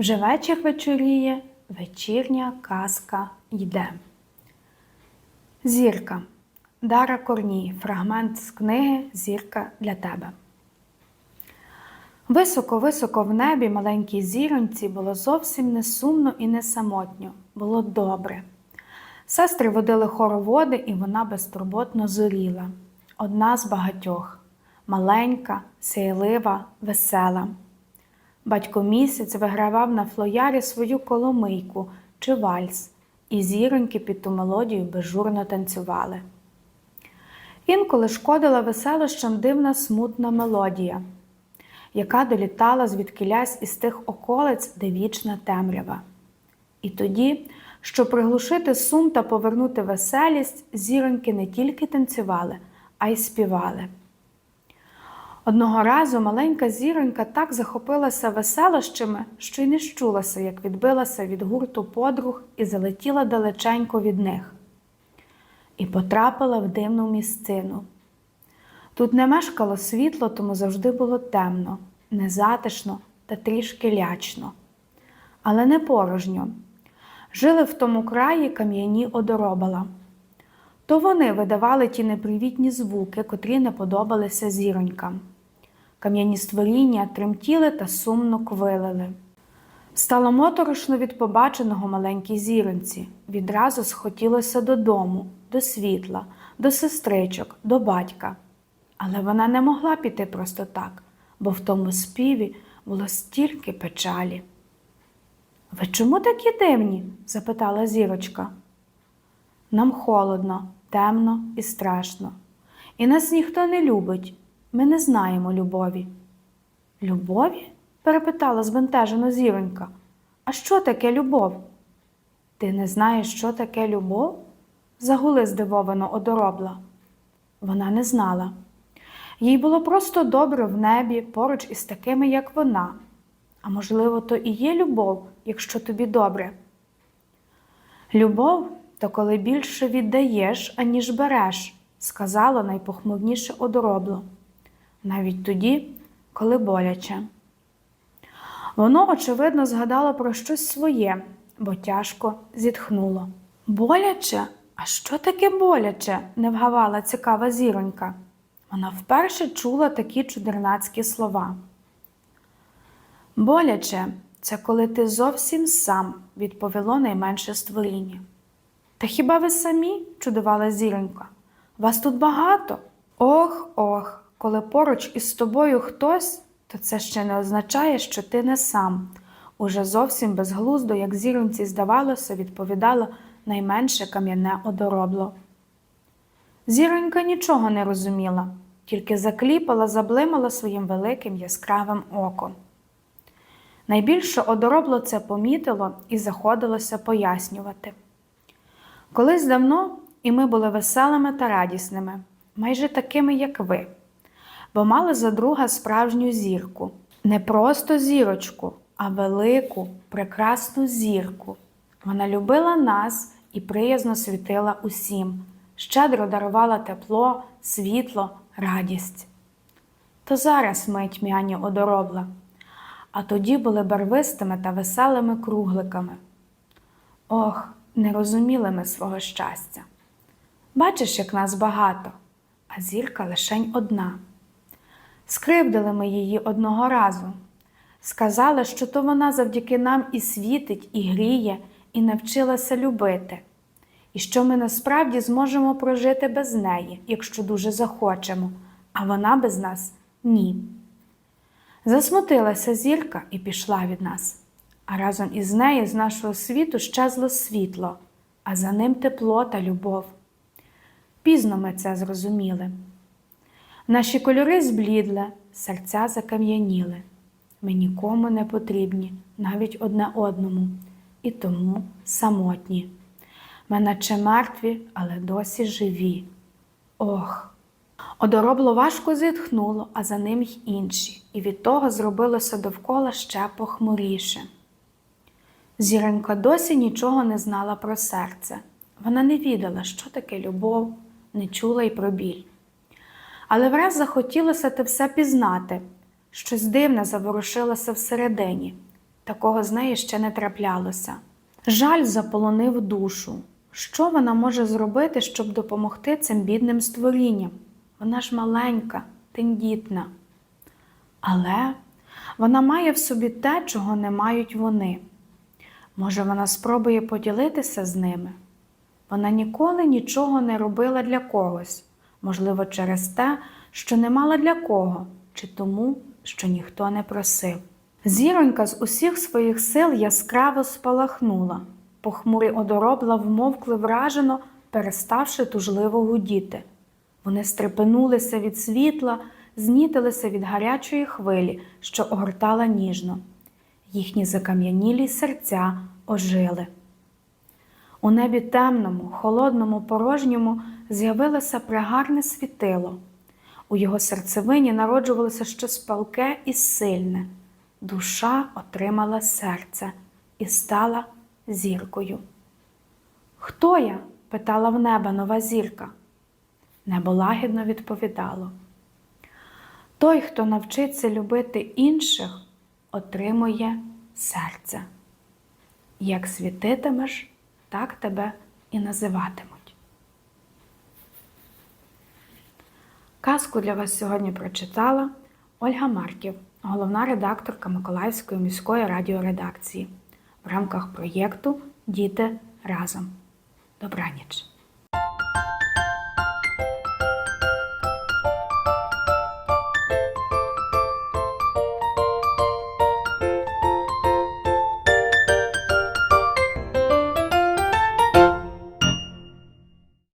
Вже вечір вечоріє, вечірня казка йде. Зірка. Дара Корній. Фрагмент з книги Зірка для тебе. Високо-високо в небі маленькій зіроньці було зовсім не сумно і не самотньо, було добре. Сестри водили хороводи, і вона безтурботно зоріла. Одна з багатьох маленька, сяйлива, весела. Батько місяць вигравав на флоярі свою коломийку чи вальс, і зіроньки під ту мелодію безжурно танцювали. Інколи шкодила веселощам дивна смутна мелодія, яка долітала звідкилясь із тих околиць, де вічна темрява. І тоді, щоб приглушити сум та повернути веселість, зіроньки не тільки танцювали, а й співали. Одного разу маленька зіронька так захопилася веселощами, що й не щулася, як відбилася від гурту подруг і залетіла далеченько від них. І потрапила в дивну місцину. Тут не мешкало світло, тому завжди було темно, незатишно та трішки лячно. Але не порожньо. Жили в тому краї кам'яні одоробала. То вони видавали ті непривітні звуки, котрі не подобалися зіронькам. Кам'яні створіння тремтіли та сумно квилили. Стало моторошно від побаченого маленькій зіронці. Відразу схотілося додому, до світла, до сестричок, до батька. Але вона не могла піти просто так, бо в тому співі було стільки печалі. Ви чому такі дивні? запитала зірочка. Нам холодно, темно і страшно. І нас ніхто не любить. Ми не знаємо любові. Любові? перепитала збентежено зіронька. А що таке любов? Ти не знаєш, що таке любов? загули здивовано одоробла. Вона не знала. Їй було просто добре в небі поруч із такими, як вона. А можливо, то і є любов, якщо тобі добре. Любов то коли більше віддаєш, аніж береш, сказала найпохмурніше одоробло, навіть тоді, коли боляче. Воно, очевидно, згадало про щось своє, бо тяжко зітхнуло. Боляче? А що таке боляче? не вгавала цікава зіронька. Вона вперше чула такі чудернацькі слова. Боляче це коли ти зовсім сам, відповіло найменше створіння. Та хіба ви самі? чудувала зіронька. Вас тут багато? Ох, ох, коли поруч із тобою хтось, то це ще не означає, що ти не сам. Уже зовсім безглуздо, як зіронці здавалося, відповідало найменше кам'яне одоробло. Зіронька нічого не розуміла, тільки закліпала, заблимала своїм великим яскравим оком. Найбільше одоробло це помітило і заходилося пояснювати. Колись давно і ми були веселими та радісними, майже такими, як ви, бо мали за друга справжню зірку, не просто зірочку, а велику, прекрасну зірку. Вона любила нас і приязно світила усім, щедро дарувала тепло, світло, радість. То зараз ми тьмяні одоробла, а тоді були барвистими та веселими кругликами. Ох, не розуміли ми свого щастя. Бачиш, як нас багато, а зірка лишень одна. Скривдили ми її одного разу. Сказали, що то вона завдяки нам і світить, і гріє, і навчилася любити, і що ми насправді зможемо прожити без неї, якщо дуже захочемо, а вона без нас ні. Засмутилася зірка і пішла від нас, а разом із нею з нашого світу щезло світло, а за ним тепло та любов. Пізно ми це зрозуміли. Наші кольори зблідли, серця закам'яніли. Ми нікому не потрібні, навіть одне одному, і тому самотні. Ми наче мертві, але досі живі. Ох! Одоробло важко зітхнуло, а за ним й інші, і від того зробилося довкола ще похмуріше. Зіронька досі нічого не знала про серце. Вона не відала, що таке любов, не чула й про біль. Але враз захотілося те все пізнати, щось дивне заворушилося всередині, Такого з неї ще не траплялося. Жаль заполонив душу. Що вона може зробити, щоб допомогти цим бідним створінням? Вона ж маленька, тендітна. Але вона має в собі те, чого не мають вони. Може, вона спробує поділитися з ними? Вона ніколи нічого не робила для когось, можливо, через те, що не мала для кого, чи тому, що ніхто не просив. Зіронька з усіх своїх сил яскраво спалахнула. Похмурі одоробла вмовкли вражено, переставши тужливо гудіти. Вони стрепенулися від світла, знітилися від гарячої хвилі, що огортала ніжно. Їхні закам'янілі серця ожили. У небі темному, холодному, порожньому з'явилося пригарне світило. У його серцевині народжувалося щось палке і сильне. Душа отримала серце і стала зіркою. Хто я? питала в неба нова зірка. Небо лагідно відповідало. Той, хто навчиться любити інших, отримує серце. Як світитимеш, так тебе і називатимуть. Казку для вас сьогодні прочитала Ольга Марків, головна редакторка Миколаївської міської радіоредакції в рамках проєкту Діти разом. Добраніч!